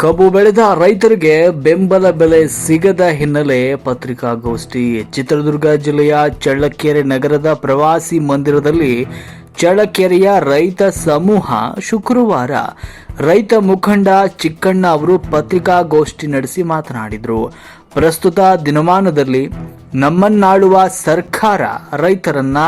ಕಬ್ಬು ಬೆಳೆದ ರೈತರಿಗೆ ಬೆಂಬಲ ಬೆಲೆ ಸಿಗದ ಹಿನ್ನೆಲೆ ಪತ್ರಿಕಾಗೋಷ್ಠಿ. ಚಿತ್ರದುರ್ಗ ಜಿಲ್ಲೆಯ ಚಳ್ಳಕೆರೆ ನಗರದ ಪ್ರವಾಸಿ ಮಂದಿರದಲ್ಲಿ ಚಳ್ಳಕೆರೆಯ ರೈತ ಸಮೂಹ ಶುಕ್ರವಾರ ರೈತ ಮುಖಂಡ ಚಿಕ್ಕಣ್ಣ ಅವರು ಪತ್ರಿಕಾಗೋಷ್ಠಿ ನಡೆಸಿ ಮಾತನಾಡಿದರು. ಪ್ರಸ್ತುತ ದಿನಮಾನದಲ್ಲಿ ನಮ್ಮನ್ನಾಳುವ ಸರ್ಕಾರ ರೈತರನ್ನ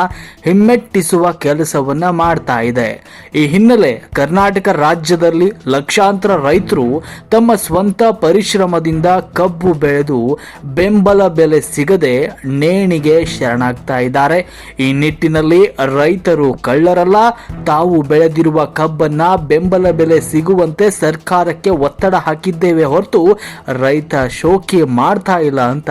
ಹಿಮ್ಮೆಟ್ಟಿಸುವ ಕೆಲಸವನ್ನ ಮಾಡ್ತಾ ಇದೆ. ಈ ಹಿನ್ನೆಲೆ ಕರ್ನಾಟಕ ರಾಜ್ಯದಲ್ಲಿ ಲಕ್ಷಾಂತರ ರೈತರು ತಮ್ಮ ಸ್ವಂತ ಪರಿಶ್ರಮದಿಂದ ಕಬ್ಬು ಬೆಳೆದು ಬೆಂಬಲ ಬೆಲೆ ಸಿಗದೆ ನೇಣಿಗೆ ಶರಣಾಗ್ತಾ ಇದ್ದಾರೆ. ಈ ನಿಟ್ಟಿನಲ್ಲಿ ರೈತರು ಕಳ್ಳರಲ್ಲ, ತಾವು ಬೆಳೆದಿರುವ ಕಬ್ಬನ್ನ ಬೆಂಬಲ ಬೆಲೆ ಸಿಗುವಂತೆ ಸರ್ಕಾರಕ್ಕೆ ಒತ್ತಡ ಹಾಕಿದ್ದೇವೆ ಹೊರತು ರೈತ ಶೋಕಿ ಮಾಡ್ತಾ ಇಲ್ಲ ಅಂತ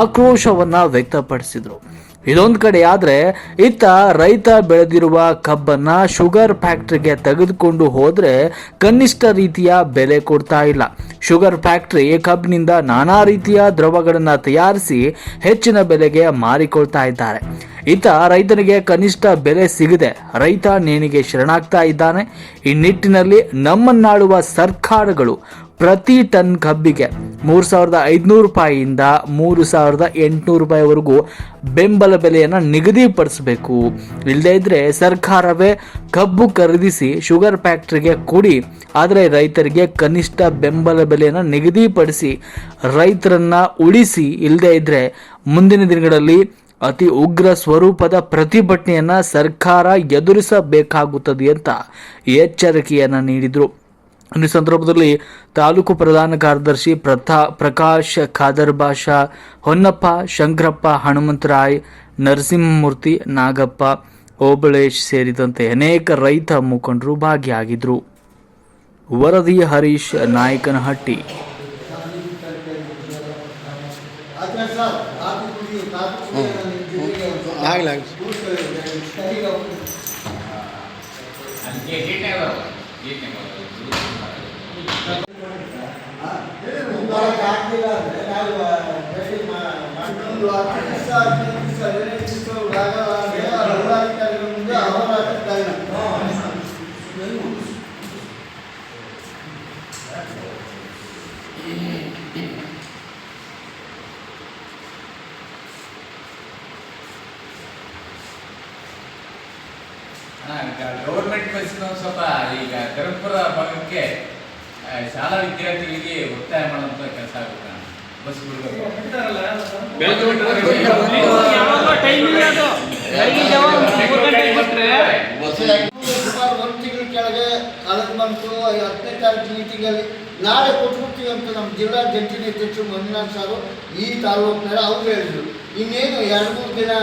ಆಕ್ರೋಶವನ್ನ ವ್ಯಕ್ತಪಡಿಸಿದ್ರು. ಇದೊಂದು ಕಡೆ ಆದ್ರೆ ಇತ್ತ ರೈತ ಬೆಳೆದಿರುವ ಕಬ್ಬನ್ನ ಶುಗರ್ ಫ್ಯಾಕ್ಟ್ರಿಗೆ ತೆಗೆದುಕೊಂಡು ಹೋದ್ರೆ ಕನಿಷ್ಠ ರೀತಿಯ ಬೆಲೆ ಕೊಡ್ತಾ ಇಲ್ಲ. ಶುಗರ್ ಫ್ಯಾಕ್ಟ್ರಿ ಕಬ್ಬಿನಿಂದ ನಾನಾ ರೀತಿಯ ದ್ರವಗಳನ್ನು ತಯಾರಿಸಿ ಹೆಚ್ಚಿನ ಬೆಲೆಗೆ ಮಾರಿಕೊಳ್ತಾ ಇದ್ದಾರೆ. ಇತ್ತ ರೈತನಿಗೆ ಕನಿಷ್ಠ ಬೆಲೆ ಸಿಗದೆ ರೈತ ನೇಣಿಗೆ ಶರಣಾಗ್ತಾ ಇದ್ದಾನೆ. ಈ ನಿಟ್ಟಿನಲ್ಲಿ ನಮ್ಮನ್ನಾಳುವ ಸರ್ಕಾರಗಳು ಪ್ರತಿ ಟನ್ ಕಬ್ಬಿಗೆ ಮೂರು ಸಾವಿರದ ಐದುನೂರು ರೂಪಾಯಿಯಿಂದ ಮೂರು ಸಾವಿರದ ಎಂಟುನೂರು ರೂಪಾಯಿವರೆಗೂ ಬೆಂಬಲ ಬೆಲೆಯನ್ನು ನಿಗದಿಪಡಿಸಬೇಕು. ಇಲ್ಲದೇ ಇದ್ದರೆ ಸರ್ಕಾರವೇ ಕಬ್ಬು ಖರೀದಿಸಿ ಶುಗರ್ ಫ್ಯಾಕ್ಟ್ರಿಗೆ ಕೊಡಿ. ಆದರೆ ರೈತರಿಗೆ ಕನಿಷ್ಠ ಬೆಂಬಲ ಬೆಲೆಯನ್ನು ನಿಗದಿಪಡಿಸಿ ರೈತರನ್ನು ಉಳಿಸಿ. ಇಲ್ಲದೇ ಇದ್ದರೆ ಮುಂದಿನ ದಿನಗಳಲ್ಲಿ ಅತಿ ಉಗ್ರ ಸ್ವರೂಪದ ಪ್ರತಿಭಟನೆಯನ್ನು ಸರ್ಕಾರ ಎದುರಿಸಬೇಕಾಗುತ್ತದೆ ಅಂತ ಎಚ್ಚರಿಕೆಯನ್ನು ನೀಡಿದರು. ಈ ಸಂದರ್ಭದಲ್ಲಿ ತಾಲೂಕು ಪ್ರಧಾನ ಕಾರ್ಯದರ್ಶಿ ಪ್ರಥಾ ಪ್ರಕಾಶ್ ಖಾದರ್ ಬಾಷಾ ಹೊನ್ನಪ್ಪ ಶಂಕರಪ್ಪ, ಹನುಮಂತರಾಯ್, ನರಸಿಂಹಮೂರ್ತಿ, ನಾಗಪ್ಪ, ಓಬಳೇಶ್ ಸೇರಿದಂತೆ ಅನೇಕ ರೈತ ಮುಖಂಡರು ಭಾಗಿಯಾಗಿದ್ದರು. ವರದಿ ಹರೀಶ್ ನಾಯಕನಹಟ್ಟಿ. ಕಾಫಿ ಕುಡಿ ನನ್ನ ಜೊತೆಗೆ ಗೌರ್ಮೆಂಟ್ ಬಸ್ಸಿನ ಒಂದು ಸ್ವಲ್ಪ ಈಗ ಧರ್ಮಪುರ ಭಾಗಕ್ಕೆ ಆ, ಶಾಲಾ ವಿದ್ಯಾರ್ಥಿಗಳಿಗೆ ಒತ್ತಾಯ ಮಾಡುವಂತ ಕೆಲಸ ಆಗುತ್ತೆ. ಬಸ್ ಸುಮಾರು ಒಂದು ತಿಂಗಳ ಕೆಳಗೆ ಕಾಲೇಜ್ ಬಂತು ಹತ್ತನೇ ತಾರೀಕು ಮೀಟಿಂಗಲ್ಲಿ ನಾಳೆ ಕೊಟ್ಬಿಡ್ತೀವಿ ಅಂತ ನಮ್ಮ ಜಿಲ್ಲಾ ಜಂಟಿ ನಿರ್ದೇಶಕ ಮಂಜುನಾಥ್ ಸಾರು ಈ ತಾಲೂಕಿನ ಅವ್ರು ಹೇಳಿದ್ರು. ಇನ್ನೇನು ಎರಡು ಮೂರು ದಿನ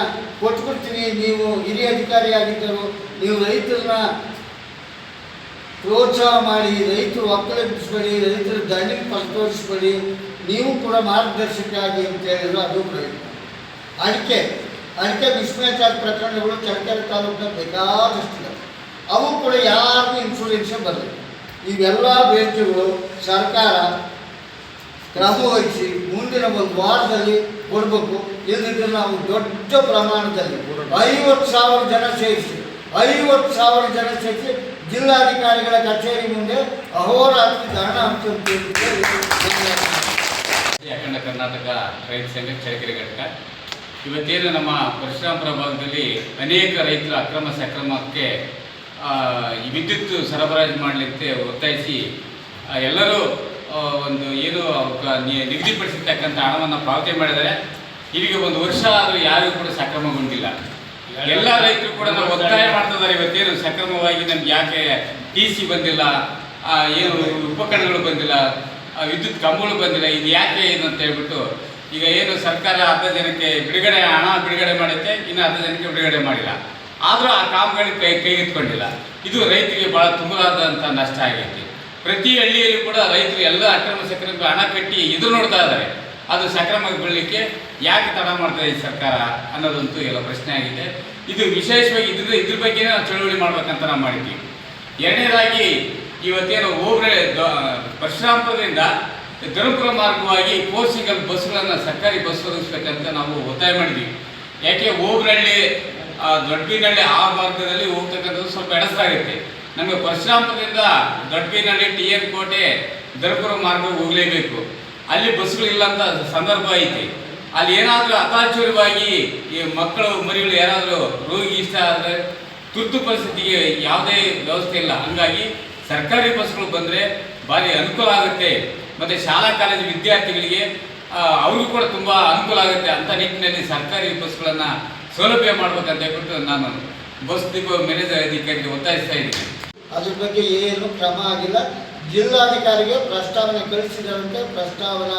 ಕೊಟ್ಬಿಡ್ತೀನಿ ನೀವು ಹಿರಿಯ ಅಧಿಕಾರಿ ಆಗಿದ್ದರು ನೀವು ರೈತರನ್ನ ಪ್ರೋತ್ಸಾಹ ಮಾಡಿ, ರೈತರು ಒಕ್ಕಲೆಬ್ಬಿಸ್ಬೇಡಿ ರೈತರ ದಂಡಿಗೆ ಪರಿತೋರಿಸ್ಬೇಡಿ ನೀವು ಕೂಡ ಮಾರ್ಗದರ್ಶಕ ಆಗಿ ಅಂತ ಹೇಳಿದ್ರು ಅದು ಪ್ರಯತ್ನ ಅಡಿಕೆ ಅಡಿಕೆ ವಿಸ್ಮಯಚಾರ ಪ್ರಕರಣಗಳು ಚಳ್ಳಕೆರೆ ತಾಲೂಕಿನ ಬೇಕಾದಷ್ಟಿದೆ. ಅವು ಕೂಡ ಯಾರಿಗೂ ಇನ್ಶೂರೆನ್ಸ್ ಬರಲಿಲ್ಲ ಇವೆಲ್ಲ ಬೇಡಿಕೆಗಳು ಸರ್ಕಾರ ಕ್ರಮ ವಹಿಸಿ ಮುಂದಿನ ಒಂದು ವಾರದಲ್ಲಿ ಕೊಡಬೇಕು. ಇಲ್ಲದಿದ್ದರೆ ನಾವು ದೊಡ್ಡ ಪ್ರಮಾಣದಲ್ಲಿ ಐವತ್ತು ಸಾವಿರ ಜನ ಸೇರಿಸಿ, ಐವತ್ತು ಸಾವಿರ ಜನ ಸೇರಿಸಿ ಜಿಲ್ಲಾಧಿಕಾರಿಗಳ ಕಚೇರಿ ಮುಂದೆ ಅಹೋರಾತ್ರಿ ಧರಣ ನನ್ನ ಅಖಂಡ ಕರ್ನಾಟಕ ರೈತ ಸಂಘ ಚಳ್ಳಕೆರೆ ಘಟಕ. ಇವತ್ತೇನು ನಮ್ಮ ಪರಶುರಾಮಪುರ ಭಾಗದಲ್ಲಿ ಅನೇಕ ರೈತರ ಅಕ್ರಮ ಸಕ್ರಮಕ್ಕೆ ವಿದ್ಯುತ್ ಸರಬರಾಜು ಮಾಡಲಿಕ್ಕೆ ಒತ್ತಾಯಿಸಿ ಎಲ್ಲರೂ ಒಂದು ಏನು ನಿಗದಿಪಡಿಸಿರ್ತಕ್ಕಂಥ ಹಣವನ್ನು ಪಾವತಿ ಮಾಡಿದರೆ ಇಲ್ಲಿಗೆ ಒಂದು ವರ್ಷ ಆದರೂ ಯಾರಿಗೂ ಕೂಡ ಸಕ್ರಮಗೊಂಡಿಲ್ಲ. ಎಲ್ಲ ರೈತರು ಕೂಡ ನಾವು ಒತ್ತಾಯ ಮಾಡ್ತಿದ್ದಾರೆ ಇವತ್ತೇನು ಸಕ್ರಮವಾಗಿ ನಮ್ಗೆ ಯಾಕೆ ಟಿ ಸಿ ಬಂದಿಲ್ಲ ಏನು ಉಪಕರಣಗಳು ಬಂದಿಲ್ಲ ವಿದ್ಯುತ್ ಕಂಬಗಳು ಬಂದಿಲ್ಲ, ಇದು ಯಾಕೆ ಏನು ಅಂತ ಹೇಳ್ಬಿಟ್ಟು ಈಗ ಏನು ಸರ್ಕಾರ ಅರ್ಧ ಜನಕ್ಕೆ ಬಿಡುಗಡೆ, ಹಣ ಬಿಡುಗಡೆ ಮಾಡುತ್ತೆ, ಇನ್ನು ಅರ್ಧ ಜನಕ್ಕೆ ಬಿಡುಗಡೆ ಮಾಡಿಲ್ಲ. ಆದರೂ ಆ ಕಾಮಗಾರಿ ಕೈ ಕೈಗೆತ್ಕೊಂಡಿಲ್ಲ ಇದು ರೈತರಿಗೆ ಬಹಳ ತುಂಬಲಾದಂಥ ನಷ್ಟ ಆಗೈತಿ. ಪ್ರತಿ ಹಳ್ಳಿಯಲ್ಲಿ ಕೂಡ ರೈತರು ಎಲ್ಲ ಅಕ್ರಮ ಸಕ್ರಮಕ್ಕೆ ಹಣ ಕಟ್ಟಿ ಎದುರು ನೋಡ್ತಾ ಇದ್ದಾರೆ. ಅದು ಸಕ್ರಮಗೊಳ್ಳಲಿಕ್ಕೆ ಯಾಕೆ ತಡ ಮಾಡ್ತಾ ಇದೆ ಸರ್ಕಾರ ಅನ್ನೋದಂತೂ ಎಲ್ಲ ಪ್ರಶ್ನೆ ಆಗಿದೆ. ಇದು ವಿಶೇಷವಾಗಿ ಇದ್ರ ಇದ್ರ ಬಗ್ಗೆನೇ ನಾವು ಚಳುವಳಿ ಮಾಡ್ಬೇಕಂತ ನಾವು ಮಾಡಿದ್ವಿ. ಎರಡನೇದಾಗಿ ಇವತ್ತೇನು ಹೋಗ್ರೆ ಪರಶುರಾಮಪುರದಿಂದ ಧರ್ಮಪುರ ಮಾರ್ಗವಾಗಿ ಫೋರ್ ಬಸ್ಗಳನ್ನು ಸರ್ಕಾರಿ ಬಸ್ ಒದಗಿಸ್ಬೇಕಂತ ನಾವು ಒತ್ತಾಯ ಮಾಡಿದ್ವಿ. ಯಾಕೆ ಓಬ್ರಹಳ್ಳಿ ದೊಡ್ಡಬೀನಹಳ್ಳಿ ಆ ಮಾರ್ಗದಲ್ಲಿ ಹೋಗ್ತಕ್ಕಂಥದ್ದು ಸ್ವಲ್ಪ ಎಡಸಾಗುತ್ತೆ ನಮಗೆ ಪರಶುರಾಮಪುರದಿಂದ ದೊಡ್ಡಬೀನಹಳ್ಳಿ, ಟಿ ಎನ್ ಕೋಟೆ, ಧರ್ಮಪುರ ಮಾರ್ಗ ಹೋಗಲೇಬೇಕು. ಅಲ್ಲಿ ಬಸ್ಗಳಿಲ್ಲ ಅಂತ ಸಂದರ್ಭ ಐತಿ. ಅಲ್ಲಿ ಏನಾದರೂ ಅತಾಚುರವಾಗಿ ಈ ಮಕ್ಕಳು, ಮರಿಗಳು ಯಾರಾದರೂ ರೋಗಿ ಇಷ್ಟ ಆದರೆ ತುರ್ತು ಪರಿಸ್ಥಿತಿಗೆ ಯಾವುದೇ ವ್ಯವಸ್ಥೆ ಇಲ್ಲ. ಹಂಗಾಗಿ ಸರ್ಕಾರಿ ಬಸ್ಗಳು ಬಂದರೆ ಭಾರಿ ಅನುಕೂಲ ಆಗುತ್ತೆ. ಮತ್ತು ಶಾಲಾ, ಕಾಲೇಜು ವಿದ್ಯಾರ್ಥಿಗಳಿಗೆ ಅವ್ರಿಗೂ ಕೂಡ ತುಂಬ ಅನುಕೂಲ ಆಗುತ್ತೆ ಅಂತ ನಿಟ್ಟಿನಲ್ಲಿ ಸರ್ಕಾರಿ ಬಸ್ಗಳನ್ನು ಸೌಲಭ್ಯ ಮಾಡಬೇಕಂತ ಹೇಳ್ಬಿಟ್ಟು ನಾನು ಬಸ್ ಡಿಪೋ ಮ್ಯಾನೇಜರ್ ಅಧಿಕಾರಿಗೆ ಒತ್ತಾಯಿಸ್ತಾ ಇದ್ದೀನಿ. ಅದ್ರ ಬಗ್ಗೆ ಏನು ಕ್ರಮ ಆಗಿಲ್ಲ. ಜಿಲ್ಲಾಧಿಕಾರಿಗೆ ಪ್ರಸ್ತಾವನೆ ಕಳಿಸಿದಂತೆ ಪ್ರಸ್ತಾವನ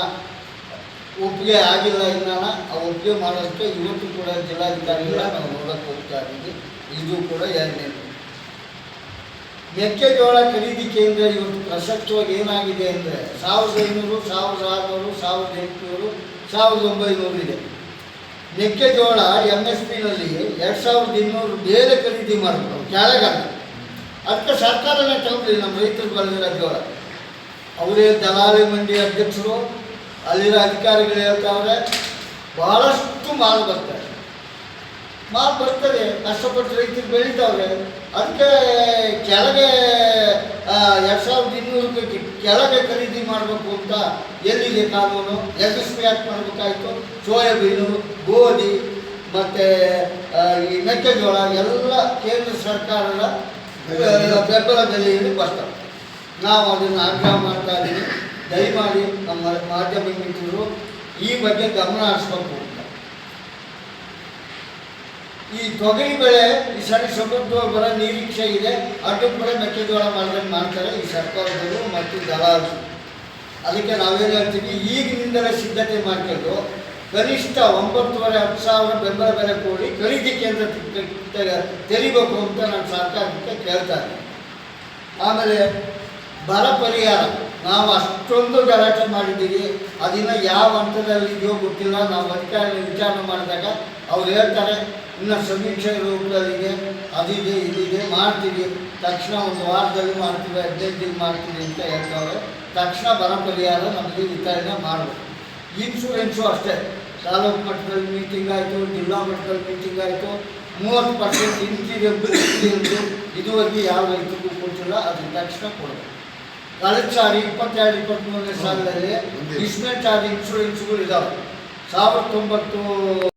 ಒಪ್ಪಿಗೆ ಆಗಿಲ್ಲ ಇನ್ನ ಆ ಒಪ್ಪಿಗೆ ಮಾಡೋದಕ್ಕೆ ಇವತ್ತು ಕೂಡ ಜಿಲ್ಲಾಧಿಕಾರಿಗಳ ನಾವು ನೋಡಕ್ಕೆ ಹೋಗ್ತಾ ಇದ್ದೀವಿ. ಇದು ಕೂಡ ಎರಡನೇದು ಮೆಕ್ಕೆಜೋಳ ಖರೀದಿ ಕೇಂದ್ರ ಇವತ್ತು ಪ್ರಸಕ್ತವಾಗಿ ಏನಾಗಿದೆ ಅಂದರೆ ಸಾವಿರದ ಐನೂರು, ಸಾವಿರದ ಆರುನೂರು, ಸಾವಿರದ ಎಂಟುನೂರು, ಸಾವಿರದ ಒಂಬೈನೂರು ಇದೆ. ಮೆಕ್ಕೆಜೋಳ ಎಂ ಎಸ್ ಪಿನಲ್ಲಿ ಎರಡು ಸಾವಿರದ ಇನ್ನೂರು ಬೇರೆ ಖರೀದಿ ಮಾಡಬೇಕು. ಕೆಳಗಲ್ಲ ಅದಕ್ಕೆ ಸರ್ಕಾರನೇ ತಗೊಂಡ್ರಿ ನಮ್ಮ ರೈತರು ಬೆಳೆದಿರೋ ಜೋಳ ಅವರೇ ದಲಾಲಿ ಮಂಡಿ ಅಧ್ಯಕ್ಷರು, ಅಲ್ಲಿರೋ ಅಧಿಕಾರಿಗಳು ಹೇಳ್ತಾವ್ರೆ, ಬಹಳಷ್ಟು ಮಾಲು ಬರ್ತಾರೆ ಮಾಲು ಬರ್ತದೆ ಕಷ್ಟಪಟ್ಟು ರೈತರು ಬೆಳೀತಾವ್ರೆ. ಅದಕ್ಕೆ ಕೆಳಗೆ ಎರಡು ಸಾವಿರದ ಇನ್ನೂರು ರೂಪಾಯಿ ಕೆಳಗೆ ಖರೀದಿ ಮಾಡಬೇಕು ಅಂತ ಎಲ್ಲಿದೆ ಕಾನೂನು? ಯಶಸ್ವಿ ಯಾಕೆ ಮಾಡಬೇಕಾಯಿತು? ಸೋಯಾಬೀನು, ಗೋಧಿ, ಮತ್ತು ಈ ಮೆಕ್ಕೆಜೋಳ, ಎಲ್ಲ ಕೇಂದ್ರ ಸರ್ಕಾರದ ಬೆಂಬಲ ಬೆಲೆಯಲ್ಲಿ ಬರ್ತಾರೆ ನಾವು ಅದನ್ನು ಆಗ್ರಹ ಮಾಡ್ತಾ ಇದ್ದೀವಿ. ದಯಮಾಡಿ ನಮ್ಮ ಮಾಧ್ಯಮ ಮಿತ್ರರು ಈ ಬಗ್ಗೆ ಗಮನ ಹರಿಸ್ಬೇಕು ಈ ತೊಗರಿ ಬೆಳೆ, ಈ ಸರಿ ಸಮೃದ್ಧ ಬರೋ ನಿರೀಕ್ಷೆ ಇದೆ. ಅಡ್ಡು ಕೂಡ ಮೆಕ್ಕೆಜೋಳ ಮಾಡಿದ್ರೆ ಮಾಡ್ತಾರೆ. ಈ ಸರ್ಕಾರದವರು ಮತ್ತು ದಲಾಲರು ಅದಕ್ಕೆ ನಾವೇನು ಹೇಳ್ತೀವಿ, ಈಗಿನಿಂದಲೇ ಸಿದ್ಧತೆ ಮಾಡ್ಕೊಂಡು ಕನಿಷ್ಠ ಒಂಬತ್ತುವರೆ, ಹತ್ತು ಸಾವಿರ ಬೆಂಬಲ ಬೆಲೆ ಕೊಡಿ ಖರೀದಿ ಕೇಂದ್ರ ತೆರಿಬೇಕು ಅಂತ ನಾನು ಸರ್ಕಾರಕ್ಕೆ ಕೇಳ್ತಾ ಇದ್ದೀನಿ. ಆಮೇಲೆ ಬರ ಪರಿಹಾರ, ನಾವು ಅಷ್ಟೊಂದು ಗಲಾಟೆ ಮಾಡಿದ್ದೀವಿ, ಅದನ್ನು ಯಾವ ಹಂತದಲ್ಲಿ ಇದೆಯೋ ಗೊತ್ತಿಲ್ಲ, ನಾವು ಅಧಿಕಾರಿ ವಿಚಾರಣೆ ಮಾಡಿದಾಗ ಅವ್ರು ಹೇಳ್ತಾರೆ, ಇನ್ನು ಸಮೀಕ್ಷೆ ರೂಪದಲ್ಲಿದೆ, ಅದಿದೆ, ಇದಿದೆ, ಮಾಡ್ತೀವಿ, ತಕ್ಷಣ ಒಂದು ವಾರದಲ್ಲಿ ಮಾಡ್ತೀವಿ, ಹದಿನೈದು ದಿನ ಮಾಡ್ತೀವಿ ಅಂತ ಹೇಳ್ತಾವ್ರೆ, ತಕ್ಷಣ ಬರ ಪರಿಹಾರ ನಮಗೆ ವಿತರಣೆ ಮಾಡಬೇಕು. ಇನ್ಶೂರೆನ್ಸು ಅಷ್ಟೇ. ತಾಲೂಕು ಮಟ್ಟದಲ್ಲಿ ಮೀಟಿಂಗ್ ಆಯಿತು ಜಿಲ್ಲಾ ಮಟ್ಟದಲ್ಲಿ ಮೀಟಿಂಗ್ ಆಯಿತು. ಮೂವತ್ತು ಪರ್ಸೆಂಟ್ ಇಂಟೀರಿಯರ್ ಇದುವರೆಗೆ ಯಾವ ರೈತರಿಗೂ ಕೊಟ್ಟಿಲ್ಲ ಅದು ತಕ್ಷಣ ಕೊಡಬೇಕು ಕಳೆದ ಸಾರಿ ಇಪ್ಪತ್ತೆರಡು ಇಪ್ಪತ್ತ್ಮೂರನೇ ಸಾಲದಲ್ಲಿ ಡಿಸ್ಮೆಂಟ್ ಆದ ಇನ್ಶೂರೆನ್ಸ್ಗಳು ಇದಾವೆ. ಸಾವಿರದ ತೊಂಬತ್ತು